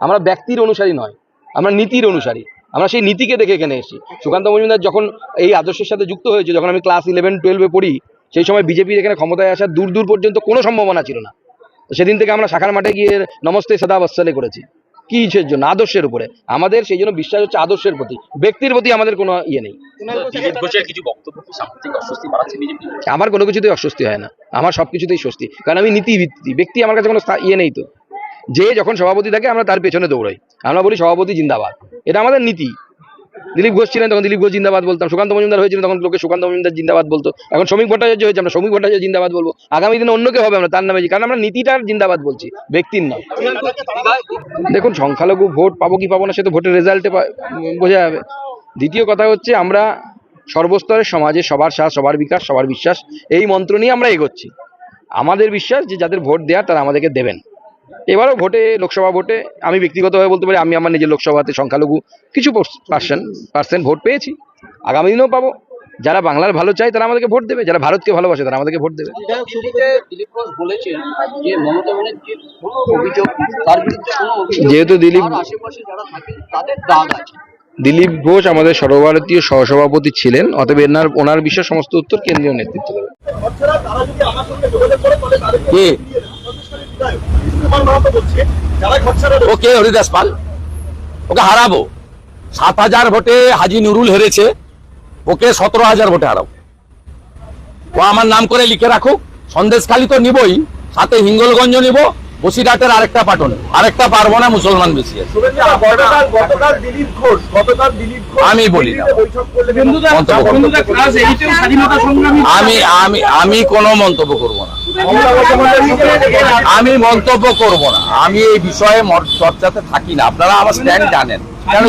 আমরা ব্যক্তির অনুসারী নয় আমরা নীতির অনুসারী। আমরা সেই নীতিকে দেখে এখানে এসেছি। সুকান্ত মজুমদার যখন এই আদর্শের সাথে যুক্ত হয়েছে যখন আমি ক্লাস ইলেভেন টুয়েলভে পড়ি সেই সময় বিজেপির এখানে ক্ষমতায় আসার দূর দূর পর্যন্ত কোনো সম্ভাবনা ছিল না। সেদিন থেকে আমরা শাখার মাঠে গিয়ে নমস্তে সদা বৎসলে করেছি। কি কিসের জন্য? আদর্শের উপরে। আমাদের সেই জন্য বিশ্বাস হচ্ছে আদর্শের প্রতি। ব্যক্তির প্রতি আমাদের কোনো ইয়ে নেই। আমার কোনো কিছুতেই অস্বস্তি হয় না। আমার সব কিছুতেই স্বস্তি। কারণ আমি নীতি ভিত্তি ব্যক্তি আমার কাছে কোনো ইয়ে নেই তো। যে যখন সভাপতি থাকে, আমরা তার পেছনে দৌড়াই। আমরা বলি, সভাপতি জিন্দাবাদ। এটা আমাদের নীতি। দিলীপ ঘোষ ছিলেন তখন দিলীপ ঘোষ জিন্দাবাদ বলতাম। সুকান্ত মজুমদার হয়েছিল তখন লোকে সুকান্ত মজুমদার জিন্দাবাদ বলতো। এখন শ্রমিক ভট্টাচার্য হয়েছে, আমরা শ্রমিক ভট্টাচার্য জিন্দাবাদ বলব। আগামী দিনে অন্য কেউ হবে আমরা, তার নামে কারণ আমরা নীতিটার জিন্দাবাদ বলছি, ব্যক্তির নয় দেখুন, সংখ্যালঘু ভোট পাবো কি পাবো না, সে তো ভোটের রেজাল্টে বোঝা যাবে। দ্বিতীয় কথা হচ্ছে, আমরা সর্বস্তরের সমাজে সবার সাথ, সবার বিকাশ, সবার বিশ্বাস, এই মন্ত্র নিয়ে আমরা এগোচ্ছি। আমাদের বিশ্বাস যে যাদের ভোট দেওয়ার তারা আমাদেরকে দেবেন। এবারও ভোটে লোকসভা ভোটে আমি ব্যক্তিগতভাবে বলতে পারি আমি আমার নিজের লোকসভাতে সংখ্যালঘু কিছু পার্সেন্ট পার্সেন্ট ভোট পেয়েছি। আগামী দিনেও পাবো। যারা বাংলার ভালো চায় তারা আমাদেরকে ভোট দেবে। যারা ভারতকে ভালোবাসে তারা আমাদেরকে ভোট দেবে। দিল্লিতে দিলীপ ঘোষ বলেছেন যে মমতা ব্যানার্জির কোনো অভিযোগ তার বিরুদ্ধে কোনো অভিযোগ যেহেতু দিলীপ তার আশেপাশে যারা থাকেন তাদের দাগ আছে। দিলীপ ঘোষ আমাদের সর্বভারতীয় সহসভাপতি ছিলেন অতএব এনার ওনার বিষয়ে সমস্ত উত্তর কেন্দ্রীয় নেতৃত্ব দেবে। বিষ্ণুমান মাহাতো বলছে যারা খরচারা ও কে হরিদাস পাল ওকে হারাবো। সাত হাজার ভোটে হাজি নুরুল হেরেছে। ওকে সতেরো হাজার ভোটে হারাবো ও আমার নাম করে লিখে রাখুক। সন্দেশখালি তো নিবই সাথে হিঙ্গলগঞ্জ নিব বসিরহাটের আরেকটা পাটন। আরেকটা পারব না মুসলমান বেশি আছে। শুভেন্দুদা, গতকাল গতকাল দিলীপ ঘোষ গতকাল দিলীপ ঘোষ আমি বলি আমি আমি আমি কোনো মন্তব্য করব না। আমি মন্তব্য করব না। আমি এই বিষয়ে চর্চাতে থাকি না। আপনারা আমার স্ট্যান্ড জানেন। কেন?